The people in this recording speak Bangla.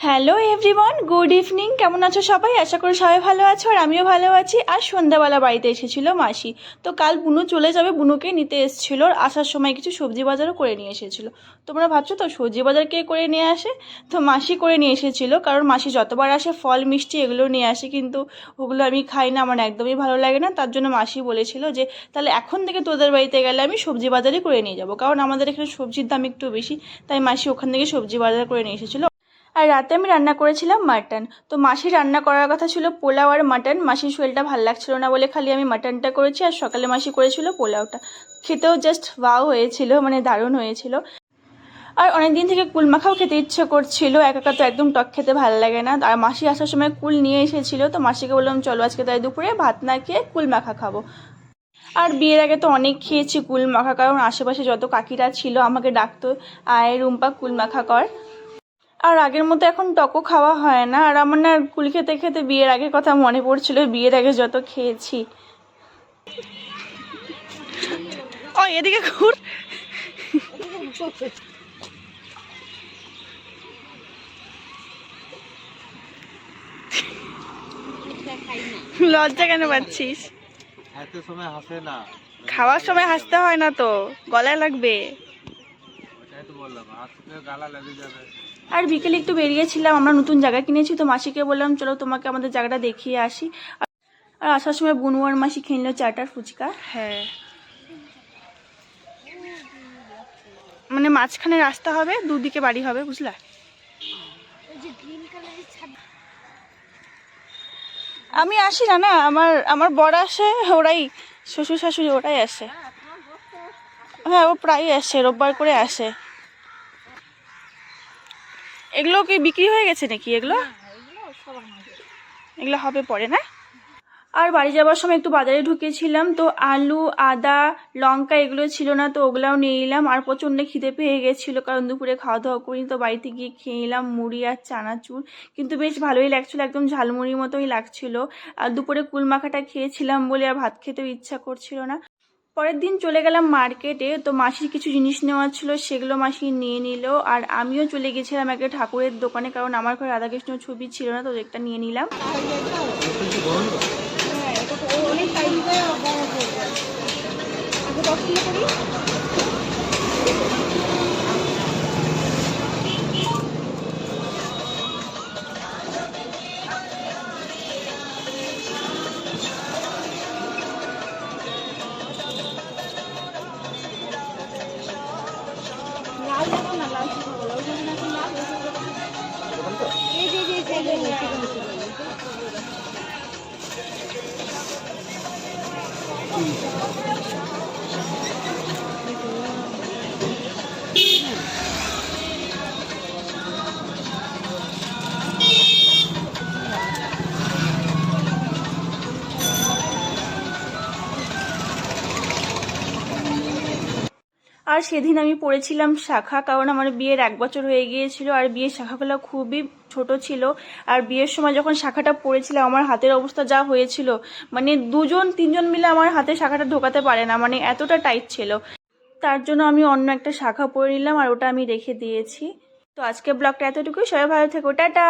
হ্যালো এভরিওয়ান গুড ইভিনিং কেমন আছো সবাই? আশা করি সবাই ভালো আছো আর আমিও ভালো আছি। আর সন্ধ্যাবেলা বাড়িতে এসেছিল মাসি। তো কাল বুনু চলে যাবে, বুনুকে নিতে এসেছিল আর আসার সময় কিছু সবজি বাজারও করে নিয়ে এসেছিল। তোমরা ভাবছ তো সবজি বাজার কে করে নিয়ে আসে? তো মাসি করে নিয়ে এসেছিল, কারণ মাসি যতবার আসে ফল, মিষ্টি এগুলো নিয়ে আসে, কিন্তু ওগুলো আমি খাই না, আমার একদমই ভালো লাগে না। তার জন্য মাসি বলেছিল যে, তাহলে এখন থেকে তোদের বাড়িতে গেলে আমি সবজি বাজারই করে নিয়ে যাব, কারণ আমাদের এখানে সবজির দাম একটু বেশি। তাই মাসি ওখান থেকে সবজি বাজার করে নিয়ে এসেছিল। আর রাতে আমি রান্না করেছিলাম মাটন। তো মাসি রান্না করার কথা ছিল পোলাও আর মাটন। মাসির শরীরটা ভালো লাগছিল না বলে খালি আমি মাটনটা করেছি আর সকালে মাসি করেছিল পোলাওটা। খেতেও জাস্ট ওয়াও হয়েছিল মানে দারুণ হয়েছিল। আর অনেক দিন থেকে কুল মাখাও খেতে ইচ্ছে করছিল একা তো একদম টক খেতে ভালো লাগে না। আর মাসি আসার সময় কুল নিয়ে এসেছিল, তো মাসিকে বললাম, চলো আজকে তাই দুপুরে ভাত না খেয়ে কুল মাখা খাব। আর বিয়ের আগে তো অনেক খেয়েছি কুল মাখা, কারণ আশেপাশে যত কাকিরা ছিল আমাকে ডাকতো, আয় রুম্পা, কুল মাখা কর। আর আগের মতো এখন টকও খাওয়া হয় না। আর আমার না কুল খেতে খেতে বিয়ের আগের কথা মনে পড়ছিল বিয়ের আগে যত খেয়েছি। ও এদিকে ঘুর। লজ্জা কেন পাচ্ছিস? সময় হাসে না। খাওয়ার সময় হাসতে হয় না তো গলায় লাগবে। ওটাই তো বললাম হাসতে গালা লেগে যাবে। আর বিকেলে একটু বেরিয়েছিলাম আমরা নতুন জায়গা কিনেছি তো মাসিকে বললাম চলো তোমাকে আমাদের জায়গাটা দেখিয়ে আসি। আর- আসার সময় বুনু আর মাসি কিনলো চাটার ফুচকা। হ্যাঁ। মানে মাঝখানে রাস্তা হবে দুদিকে বাড়ি হবে বুঝলা? আমি আসি না না আমার আমার বর আসে ওরাই শ্বশুর শাশুড়ি ওরাই আসে। হ্যাঁ ও প্রায়ই আসে রোববার করে আসে। এগুলো কি বিক্রি হয়ে গেছে নাকি এগুলো? এগুলো হবে পরে না? আর বাড়ি যাওয়ার সময় একটু বাজারে ঢুকেছিলাম তো আলু আদা লঙ্কা এগুলো ছিল না তো ওগুলাও নিয়ে নিলাম। আর প্রচণ্ড খিদে পেয়ে গেছিল কারণ দুপুরে খাওয়া দাওয়া করিনি তো বাড়িতে গিয়ে খেয়ে নিলাম মুড়ি আর চানাচুর। কিন্তু বেশ ভালোই লাগছিল একদম ঝালমুড়ির মতোই লাগছিল। আর দুপুরে কুল মাখাটা খেয়েছিলাম বলে আর ভাত খেতেও ইচ্ছা করছিল না। পরের দিন চলে গেলাম মার্কেটে, তো মাসির কিছু জিনিস নেওয়ার ছিল, সেগুলো মাসি নিয়ে নিল। আর আমিও চলে গেছিলাম একটা ঠাকুরের দোকানে, কারণ আমার ঘরে রাধাকৃষ্ণ ছবি ছিল না, তো একটা নিয়ে নিলাম। এই যে আর সেদিন আমি পড়েছিলাম শাখা, কারণ আমার বিয়ের এক বছর হয়ে গিয়েছিল, আর বিয়ের শাখাগুলো খুবই ছোট ছিল। আর বিয়ের সময় যখন শাখাটা পড়েছিলাম, আমার হাতের অবস্থা যা হয়েছিল মানে দুজন, তিনজন মিলে আমার হাতে শাখাটা ঢোকাতে পারে না মানে এতটা টাইট ছিল। তার জন্য আমি অন্য একটা শাখা পরে নিলাম, আর ওটা আমি রেখে দিয়েছি। তো আজকে ব্লগটা এতটুকুই, সবাই ভালো থেকো, টাটা!